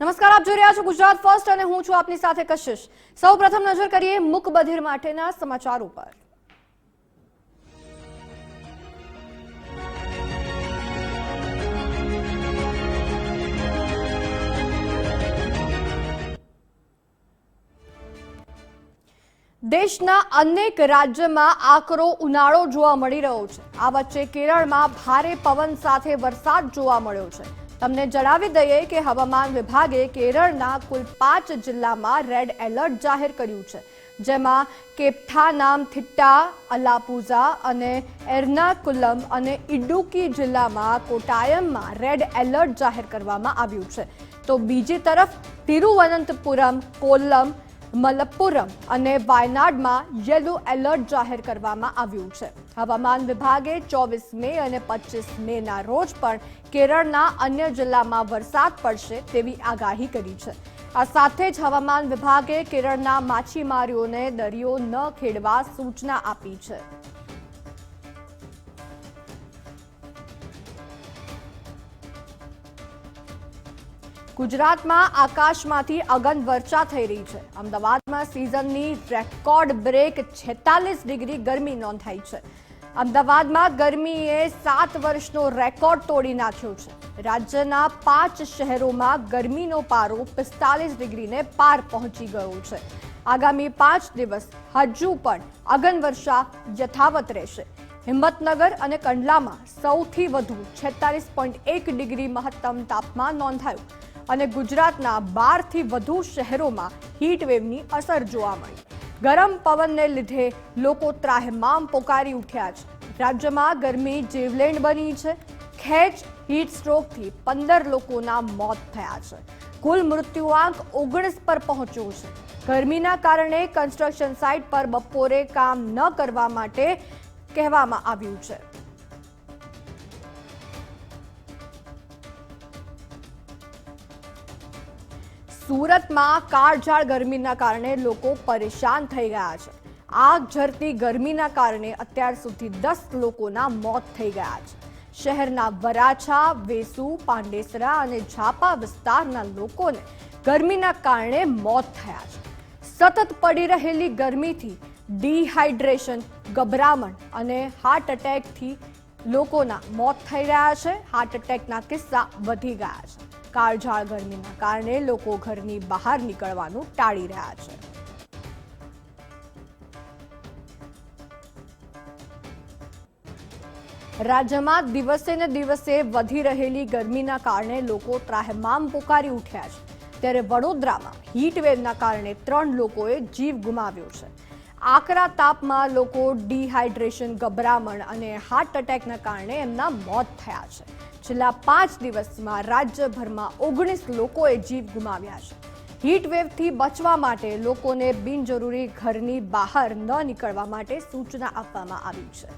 નમસ્કાર, આપ જોઈ રહ્યા છો ગુજરાત ફર્સ્ટ અને હું છું આપની સાથે કશિશ. સૌ પ્રથમ નજર કરીએ મુકબધિર માટેના સમાચારો પર દેશના અનેક રાજ્યમાં આકરો ઉનાળો જોવા મળી રહ્યો છે. આ વચ્ચે કેરળમાં ભારે પવન સાથે વરસાદ જોવા મળ્યો છે. તમને જણાવી દઈએ કે હવામાન વિભાગે કેરળના કુલ પાંચ જિલ્લામાં રેડ એલર્ટ જાહેર કર્યું છે. જેમાં કેપ્થાનામ થિટ્ટા, અલાપુઝા અને એર્નાકુલમ અને ઇડુકી જિલ્લામાં કોટાયમમાં રેડ એલર્ટ જાહેર કરવામાં આવ્યું છે. તો બીજી તરફ તિરુવનંતપુરમ, કોલ્લમ મલપ્પુરમ અને વાયનાડમાં યલો એલર્ટ જાહેર કરવામાં આવ્યું છે. હવામાન વિભાગે ચોવીસ મે અને પચીસ મેના રોજ પણ કેરળના અન્ય જિલ્લામાં વરસાદ પડશે તેવી આગાહી કરી છે. આ સાથે જ હવામાન વિભાગે કેરળના માછીમારીઓને દરિયો ન ખેડવા સૂચના આપી છે. ગુજરાતમાં આકાશમાંથી અગન વર્ષા થઈ રહી છે. અમદાવાદમાં સિઝનની રેકોર્ડ બ્રેક છેતાલીસ ડિગ્રી ગરમી નોંધાઈ છે. અમદાવાદમાં ગરમીએ સાત વર્ષનો રેકોર્ડ તોડી નાખ્યો છે. રાજ્યના પાંચ શહેરોમાં ગરમીનો પારો પિસ્તાલીસ ડિગ્રીને પાર પહોંચી ગયો છે. આગામી પાંચ દિવસ હજુ પણ અગન વર્ષા યથાવત રહેશે. હિંમતનગર અને કંડલામાં સૌથી વધુ છેતાલીસ પોઈન્ટ એક ડિગ્રી મહત્તમ તાપમાન નોંધાયું. અને ગુજરાતના બારથી વધુ શહેરોમાં હીટવેવની અસર જોવા મળી. ગરમ પવનને લીધે લોકો ત્રાહેમામ પોકારી ઉઠ્યા છે. રાજ્યમાં ગરમી જીવલેણ બની છે. ખેંચ હીટ સ્ટ્રોકથી પંદર લોકોના મોત થયા છે. કુલ મૃત્યુઆંક ઓગણીસ પર પહોંચ્યો છે. ગરમીના કારણે કન્સ્ટ્રક્શન સાઇટ પર બપોરે કામ ન કરવા માટે કહેવામાં આવ્યું છે. સુરતમાં કાળઝાળ ગરમીના કારણે લોકો પરેશાન થઈ ગયા છે. આગ ઝરતી ગરમીના કારણે અત્યાર સુધી દસ લોકોના મોત થઈ ગયા છે. શહેરના વરાછા, વેસુ, પાંડેસરા અને ઝાપા વિસ્તારના લોકોને ગરમીના કારણે મોત થયા છે. સતત પડી રહેલી ગરમીથી ડિહાઇડ્રેશન, ગભરામણ અને હાર્ટ એટેકથી લોકોના મોત થઈ રહ્યા છે. હાર્ટ એટેકના કિસ્સા વધી ગયા છે. કાળઝાળ ગરમીના કારણે લોકો ઘરની બહાર નીકળવાનું ટાળી રહ્યા છે. રાજ્યમાં દિવસે ને દિવસે વધી રહેલી ગરમીના કારણે લોકો ત્રાહેમામ પોકારી ઉઠ્યા છે. ત્યારે વડોદરામાં હીટવેવના કારણે ત્રણ લોકોએ જીવ ગુમાવ્યો છે. આકરા તાપમાં લોકો ડિહાઇડ્રેશન ગભરામણ અને હાર્ટ એટેકના કારણે એમના મોત થયા છે. છેલ્લા પાંચ દિવસમાં રાજ્યભરમાં ઓગણીસ લોકોએ જીવ ગુમાવ્યા છે. હીટવેવથી બચવા માટે લોકોને બિનજરૂરી ઘરની બહાર ન નીકળવા માટે સૂચના આપવામાં આવી છે.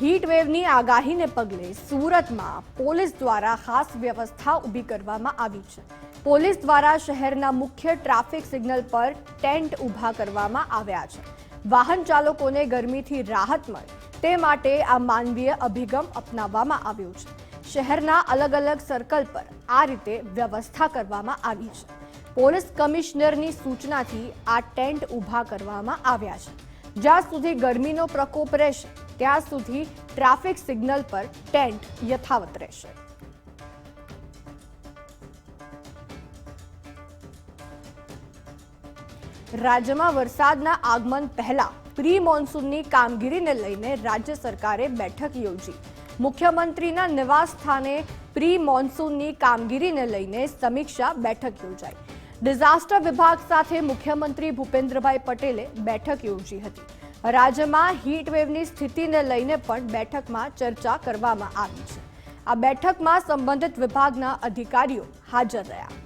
હીટવેવની આગાહીને પગલે સુરતમાં પોલીસ દ્વારા ખાસ વ્યવસ્થા ઊભી કરવામાં આવી છે. પોલીસ દ્વારા શહેરના મુખ્ય ટ્રાફિક સિગ્નલ પર ટેન્ટ ઊભા કરવામાં આવ્યા છે. વાહન ચાલકોને ગરમીથી રાહત મળે. તે માટે આ માનવીય અભિગમ અપનાવવામાં આવ્યો છે. શહેરના અલગ અલગ સર્કલ પર આ રીતે વ્યવસ્થા કરવામાં આવી છે. પોલીસ કમિશનરની સૂચનાથી આ ટેન્ટ ઊભા કરવામાં આવ્યા છે. જ્યાં સુધી ગરમીનો પ્રકોપ રહેશે, ત્યાં સુધી ટ્રાફિક સિગ્નલ પર ટેન્ટ યથાવત રહેશે. રાજ્યમાં વરસાદના આગમન પહેલા પ્રી મોન્સૂનની કામગીરીને લઈને રાજ્ય સરકારે બેઠક યોજી. મુખ્યમંત્રીના નિવાસ સ્થાને પ્રી મોન્સૂનની કામગીરીને લઈને સમીક્ષા બેઠક યોજાઈ. ડિઝાસ્ટર વિભાગ સાથે મુખ્યમંત્રી ભૂપેન્દ્રભાઈ પટેલે બેઠક યોજી હતી. રાજ્યમાં હીટવેવની સ્થિતિને લઈને પણ બેઠકમાં ચર્ચા કરવામાં આવી છે. આ બેઠકમાં સંબંધિત વિભાગના અધિકારીઓ હાજર રહ્યા.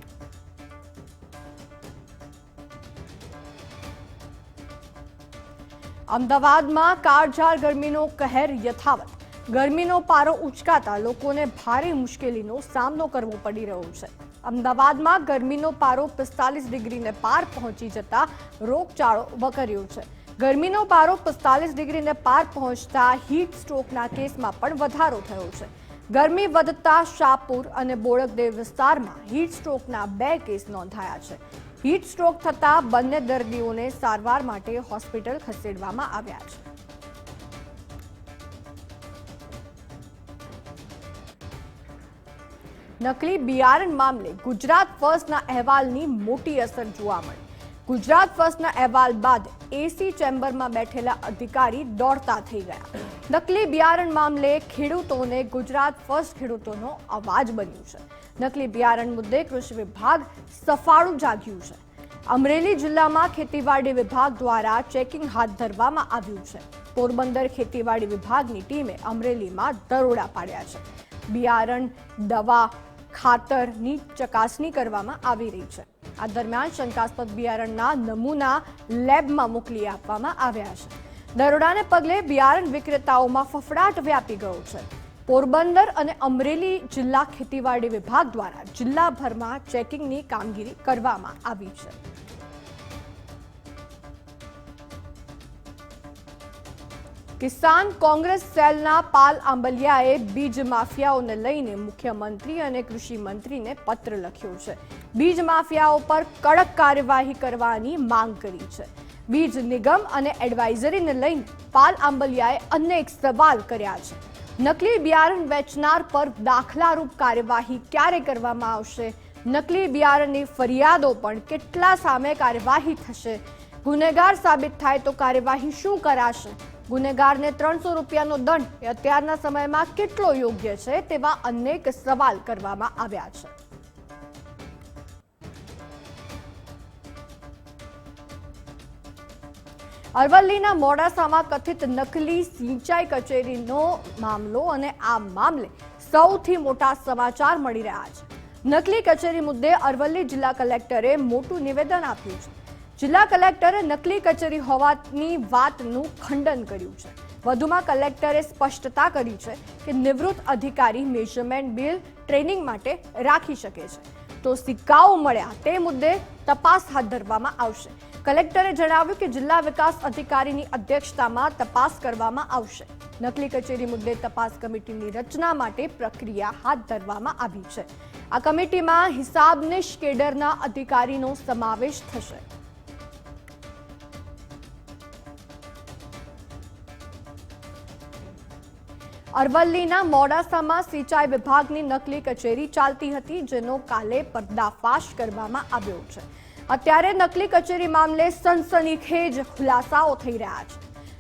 અમદાવાદમાં કાળઝાળ ગરમીનો કહેર યથાવત. ગરમીનો પારો ઉચકાતા લોકોને ભારે મુશ્કેલીનો સામનો કરવો પડી રહ્યો છે. અમદાવાદમાં ગરમીનો પારો પિસ્તાલીસ ડિગ્રીને પાર પહોંચી જતા રોગચાળો વકર્યો છે. ગરમીનો પારો પિસ્તાલીસ ડિગ્રીને પાર પહોંચતા હીટ સ્ટ્રોકના કેસમાં પણ વધારો થયો છે. ગરમી વધતા શાહપુર અને બોડકદેવ વિસ્તારમાં હીટ સ્ટ્રોકના બે કેસ નોંધાયા છે. હીટ સ્ટ્રોક થતા બંને દર્દીઓને સારવાર માટે હોસ્પિટલ ખસેડવામાં આવ્યા છે. નકલી બિયારણ મામલે ગુજરાત ફર્સ્ટના અહેવાલની મોટી અસર જોવા મળી. ગુજરાત ફર્સ્ટના અહેવાલ બાદ એસી ચેમ્બરમાં બેઠેલા અધિકારી દોડતા થઈ ગયા. નકલી બિયારણ મામલે ખેડૂતોને ગુજરાત ફર્સ્ટ ખેડૂતોનો અવાજ બન્યું છે. નકલી બિયારણ મુદ્દે કૃષિ વિભાગ સફાળું જાગ્યું છે. અમરેલી જિલ્લામાં ખેતીવાડી વિભાગ દ્વારા ચેકિંગ હાથ ધરવામાં આવ્યું છે. પોરબંદર ખેતીવાડી વિભાગની ટીમે અમરેલીમાં દરોડા પાડ્યા છે. બિયારણ, દવા ખાતરની ચકાસણી કરવામાં આવી રહી છે. આ દરમિયાન શંકાસ્પદ બિયારણના નમૂના લેબમાં મોકલી આપવામાં આવ્યા છે. દરોડાને પગલે બિયારણ વિક્રેતાઓમાં ફફડાટ વ્યાપી ગયો છે. પોરબંદર અને અમરેલી જિલ્લા ખેતીવાડી વિભાગ દ્વારા જિલ્લાભરમાં ચેકિંગની કામગીરી કરવામાં આવી છે. કિસાન કોંગ્રેસ સેલના પાલ આંબલિયાએ બીજ માફિયાઓને લઈને મુખ્યમંત્રી અને કૃષિ મંત્રીને પત્ર લખ્યો છે. બીજ માફિયાઓ પર કડક કાર્યવાહી કરવાની માંગ કરી છે. બીજ નિગમ અને એડવાઇઝરીને લઈને પાલ આંબલિયાએ અનેક સવાલ કર્યા છે. નકલી બિયારણ વેચનાર પર દાખલારૂપ કાર્યવાહી ક્યારે કરવામાં આવશે? નકલી બિયારણની ફરિયાદો પણ કેટલા સામે કાર્યવાહી થશે? ગુનેગાર સાબિત થાય તો કાર્યવાહી શું કરાશે? ગુનેગારને ત્રણસો રૂપિયાનો દંડ. એ અત્યારના સમયમાં કેટલો યોગ્ય છે તેવા અનેક સવાલ કરવામાં આવ્યા છે. અરવલ્લીના મોડાસામાં કથિત નકલી સિંચાઈ કચેરીનો મામલો અને આ મામલે સૌથી મોટા સમાચાર મળી રહ્યા છે. નકલી કચેરી મુદ્દે અરવલ્લી જિલ્લા કલેક્ટરે મોટું નિવેદન આપ્યું છે. જિલ્લા કલેક્ટરે નકલી કચેરી હોવાની વાતનું ખંડન કર્યું છે. વધુમાં કલેક્ટરે સ્પષ્ટતા કરી છે કે નિવૃત્ત અધિકારી મેઝરમેન્ટ બિલ ટ્રેનિંગ માટે રાખી શકે છે. તો સિક્કાઓ મળ્યા તે મુદ્દે તપાસ હાથ ધરવામાં આવશે. કલેક્ટરે જણાવ્યું કે જિલ્લા વિકાસ અધિકારીની અધ્યક્ષતામાં તપાસ કરવામાં આવશે. નકલી કચેરી મુદ્દે તપાસ કમિટીની રચના માટે પ્રક્રિયા હાથ ધરવામાં આવી છે. આ કમિટીમાં હિસાબને કેડરના અધિકારીનો સમાવેશ થશે. અરવલ્લીના મોડાસામાં સિંચાઈ વિભાગની નકલી કચેરી ચાલતી હતી, જેનો કાલે પર્દાફાશ કરવામાં આવ્યો છે. અત્યારે નકલી કચેરી મામલે સનસનીખેજ ખુલાસાઓ થઈ રહ્યા છે.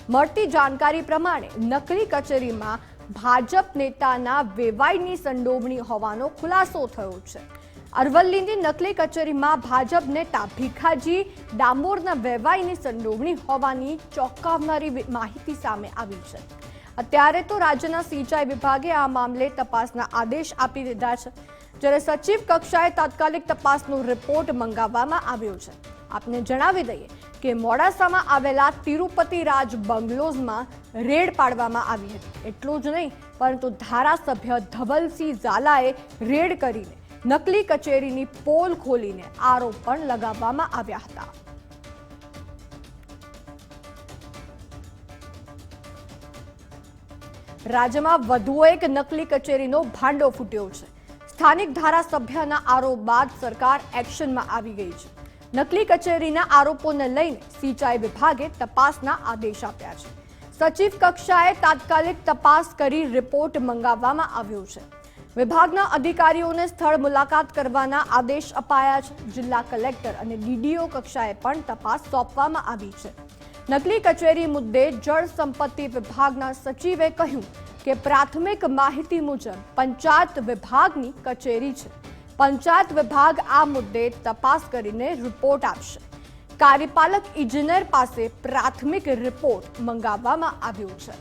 મળતી જાણકારી પ્રમાણે નકલી કચેરીમાં ભાજપ નેતાના વેવાઈની સંડોવણી હોવાનો ખુલાસો થયો છે. અરવલ્લીની નકલી કચેરીમાં ભાજપ નેતા ભીખાજી ડામોરના વેવાઈની સંડોવણી હોવાની ચોંકાવનારી માહિતી સામે આવી છે. અત્યારે તો રાજ્યના સિંચાઈ વિભાગે આ મામલે તપાસના આદેશ આપી દીધા છે. જ્યારે સચિવ કક્ષાએ તાત્કાલિક તપાસનો રિપોર્ટ મંગાવવામાં આવ્યો છે. આપને જણાવી દઈએ કે મોડાસામાં આવેલા તિરુપતિ રાજ બંગલોઝમાં રેડ પાડવામાં આવી હતી. એટલું જ નહીં, પરંતુ ધારાસભ્ય ધવલસિંહ ઝાલાએ રેડ કરીને નકલી કચેરીની પોલ ખોલીને આરોપ પણ લગાવવામાં આવ્યા હતા. રાજ્યમાં વધુ એક નકલી કચેરીનો ભાંડો ફૂટ્યો છે. સ્થાનિક ધારાસભ્યના આરોપ બાદ સરકાર એક્શનમાં આવી ગઈ છે. નકલી કચેરીના આરોપોને લઈને સિંચાઈ વિભાગે તપાસના આદેશ આપ્યા છે. સચિવ કક્ષાએ તાત્કાલિક તપાસ કરી રિપોર્ટ મંગાવવામાં આવ્યો છે. વિભાગના અધિકારીઓને સ્થળ મુલાકાત કરવાના આદેશ અપાયા છે. જિલ્લા કલેક્ટર અને ડીડીઓ કક્ષાએ પણ તપાસ સોંપવામાં આવી છે. નકલી કચેરી મુદ્દે જળ સંપત્તિ વિભાગના સચિવે કહ્યું કે પ્રાથમિક માહિતી મુજબ પંચાયત વિભાગની કચેરી છે. પંચાયત વિભાગ આ મુદ્દે તપાસ કરીને રિપોર્ટ આપશે. કાર્યપાલક ઇજનેર પાસે પ્રાથમિક રિપોર્ટ મંગાવવામાં આવ્યો છે.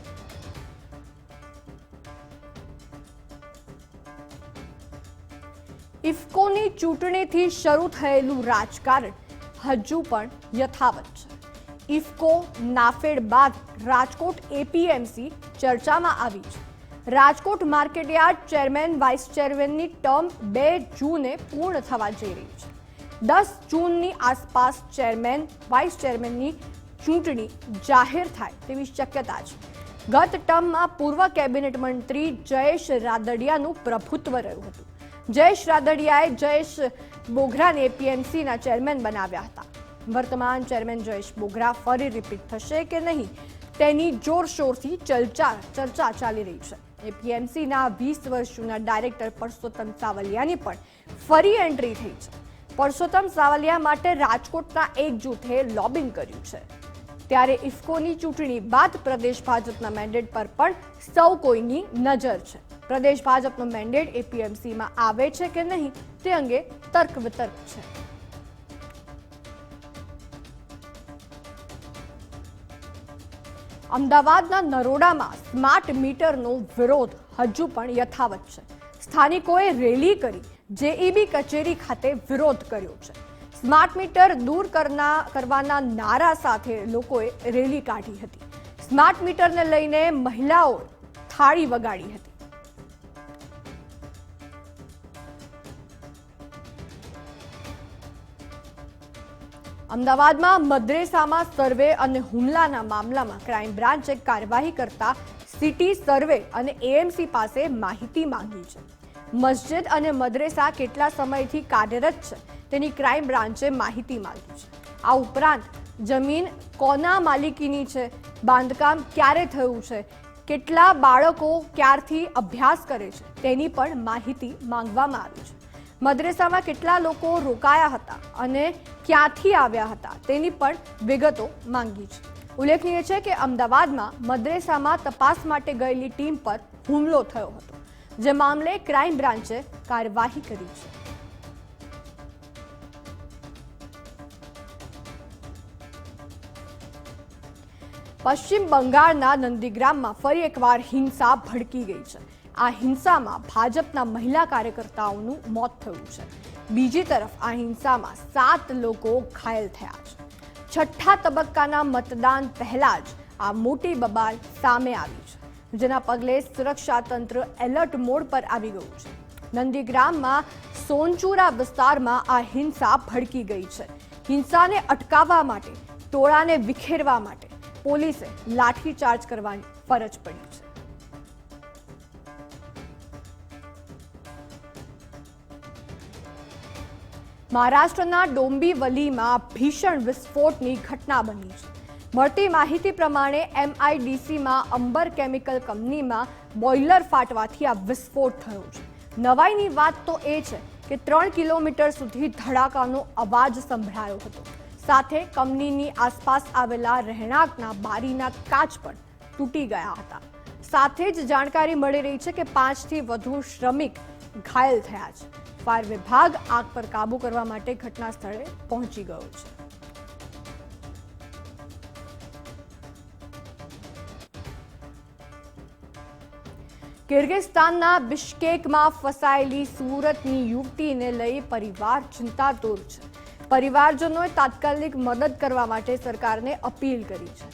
ઇફકોની ચૂંટણીથી શરૂ થયેલું રાજકારણ હજુ પણ યથાવત છે. ઇફકો નાફેડ બાદ રાજકોટ એપીએમસી ચર્ચામાં આવી છે. Rajkot market yard chairman, vice ચેરમેનની term બે જૂને પૂર્ણ થવા જઈ રહી છે. દસ જૂનની આસપાસ ચેરમેન, વાઇસ ચેરમેનની ચૂંટણી જાહેર થાય તેવી શક્યતા છે. ગત ટર્મમાં પૂર્વ કેબિનેટ મંત્રી જયેશ રાદડિયાનું પ્રભુત્વ રહ્યું હતું. જયેશ રાદડિયાએ જયેશ બોઘરાને એપીએમસીના ચેરમેન બનાવ્યા હતા. વર્તમાન ચેરમેન જયેશ બોગરા ફરી રિપીટ થશે કે નહીં? તેની જોરશોરથી ચર્ચા ચર્ચા ચાલી રહી છે. એપીએમસીના વીસ વર્ષ જૂના ડાયરેક્ટર પરસોત્તમ સાવલિયાની પણ ફરી એન્ટ્રી થઈ છે. પરસોત્તમ સાવલિયા માટે રાજકોટના એક જૂથે લોબિંગ કર્યું છે. ત્યારે ઇફકોની ચૂંટણી બાદ પ્રદેશ ભાજપના મેન્ડેટ પર પણ સૌ કોઈની નજર છે. પ્રદેશ ભાજપનો મેન્ડેટ એપીએમસીમાં આવે છે કે નહીં તે અંગે તર્ક વિતર્ક છે. અમદાવાદના નરોડામાં સ્માર્ટ મીટરનો વિરોધ હજુ પણ યથાવત છે. સ્થાનિકોએ રેલી કરી જેઈબી કચેરી ખાતે વિરોધ કર્યો છે. સ્માર્ટ મીટર દૂર કરના કરવાના નારા સાથે લોકોએ રેલી કાઢી હતી. સ્માર્ટ મીટરને લઈને મહિલાઓ થાળી વગાડી હતી. અમદાવાદમાં મદ્રેસામાં સર્વે અને હુમલાના મામલામાં ક્રાઇમ બ્રાન્ચે કાર્યવાહી કરતા સિટી સર્વે અને એએમસી પાસે માહિતી માંગી છે. મસ્જિદ અને મદ્રેસા કેટલા સમયથી કાર્યરત છે તેની ક્રાઇમ બ્રાન્ચે માહિતી માંગી છે. આ ઉપરાંત જમીન કોના માલિકીની છે, બાંધકામ ક્યારે થયું છે, કેટલા બાળકો ક્યારથી અભ્યાસ કરે છે તેની પણ માહિતી માંગવામાં આવી છે. મદ્રેસામાં કેટલા લોકો રોકાયા હતા અને ક્યાંથી આવ્યા હતા તેની પણ વિગતો માંગી છે. ઉલ્લેખનીય છે કે અમદાવાદમાં મદ્રેસામાં તપાસ માટે ગયેલી ટીમ પર હુમલો થયો હતો, જે મામલે ક્રાઇમ બ્રાન્ચે કાર્યવાહી કરી છે. પશ્ચિમ બંગાળના નંદીગ્રામમાં ફરી એકવાર હિંસા ભડકી ગઈ છે. આ હિંસામાં ભાજપના મહિલા કાર્યકર્તાઓનું મોત થયું છે. બીજી તરફ આ હિંસામાં સાત લોકો ઘાયલ થયા છે. છઠ્ઠા તબક્કાના મતદાન પહેલા જ આ મોટી બબાલ સામે આવી છે, જેના પગલે સુરક્ષા તંત્ર એલર્ટ મોડ પર આવી ગયું છે. નંદીગ્રામમાં સોનચુરા વિસ્તારમાં આ હિંસા ભડકી ગઈ છે. હિંસાને અટકાવવા માટે, ટોળાને વિખેરવા માટે પોલીસે લાઠીચાર્જ કરવાની ફરજ પડી. મહારાષ્ટ્રના ડોંબીવલીમાં ભીષણ વિસ્ફોટની ઘટના બની છે. મળતી માહિતી પ્રમાણે એમઆઈડીસીમાં અંબર કેમિકલ કંપનીમાં બોઇલર ફાટવાથી આ વિસ્ફોટ થયો છે. નવાઈની વાત તો એ છે કે ત્રણ કિલોમીટર સુધી ધડાકાનો અવાજ સંભળાયો હતો. સાથે કંપનીની આસપાસ આવેલા રહેણાંકના બારીના કાચ પણ તૂટી ગયા હતા. સાથે જ જાણકારી મળી રહી છે કે પાંચથી વધુ શ્રમિક ઘાયલ થયા છે. ફાયર વિભાગ આગ પર કાબુ કરવા માટે ઘટના સ્થળે પહોંચી ગયો છે. કિર્ગિસ્તાનના બિશ્કેકમાં ફસાયેલી સુરતની યુવતીને લઈ પરિવાર ચિંતાતુર છે. પરિવારજનોએ તાત્કાલિક મદદ કરવા માટે સરકારને અપીલ કરી છે.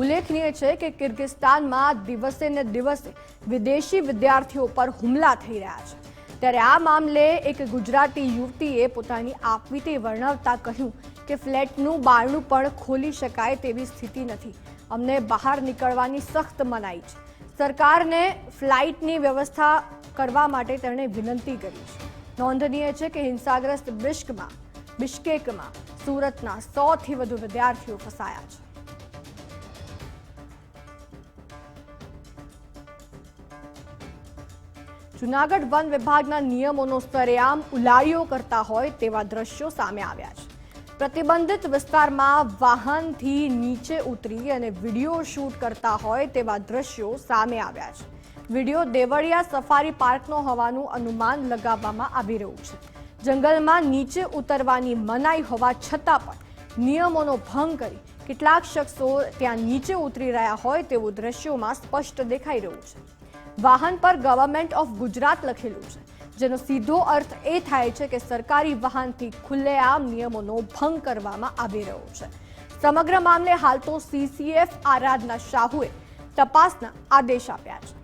ઉલ્લેખનીય છે કે કિર્ગિસ્તાનમાં દિવસે ને દિવસે વિદેશી વિદ્યાર્થીઓ પર હુમલા થઈ રહ્યા છે. ત્યારે આ મામલે એક ગુજરાતી યુવતીએ પોતાની આપવીતી વર્ણવતા કહ્યું કે ફ્લેટનું બારણું પણ ખોલી શકાય તેવી સ્થિતિ નથી. અમને બહાર નીકળવાની સખ્ત મનાઈ છે. સરકારને ફ્લાઇટની વ્યવસ્થા કરવા માટે તેણે વિનંતી કરી છે. નોંધનીય છે કે હિંસાગ્રસ્ત બિશ્કમાં બિશ્કેકમાં, સુરતના સોથી વધુ વિદ્યાર્થીઓ ફસાયા છે. જુનાગઢ વન વિભાગના નિયમોનો સરેઆમ ઉલાળીઓ કરતા હોય તેવા દ્રશ્યો સામે આવ્યા છે. પ્રતિબંધિત વિસ્તારમાં વાહનથી નીચે ઉતરી અને વીડિયો શૂટ કરતા હોય તેવા દ્રશ્યો સામે આવ્યા છે. વીડિયો દેવળિયા સફારી પાર્કનો હોવાનું અનુમાન લગાવવામાં આવી રહ્યું છે. જંગલમાં નીચે ઉતરવાની મનાઈ હોવા છતાં પણ નિયમોનો ભંગ કરી કેટલાક શખ્સો ત્યાં નીચે ઉતરી રહ્યા હોય તેવું દ્રશ્યોમાં સ્પષ્ટ દેખાઈ રહ્યું છે. વાહન પર ગવર્મેન્ટ ઓફ ગુજરાત લખેલું છે. જેનો સીધો અર્થ એ થાય છે કે સરકારી વાહનથી ખુલ્લેઆમ નિયમોનો ભંગ કરવામાં આવી રહ્યો છે. સમગ્ર મામલે હાલ તો સીસીએફ આરાધના શાહુએ તપાસના આદેશ આપ્યા છે.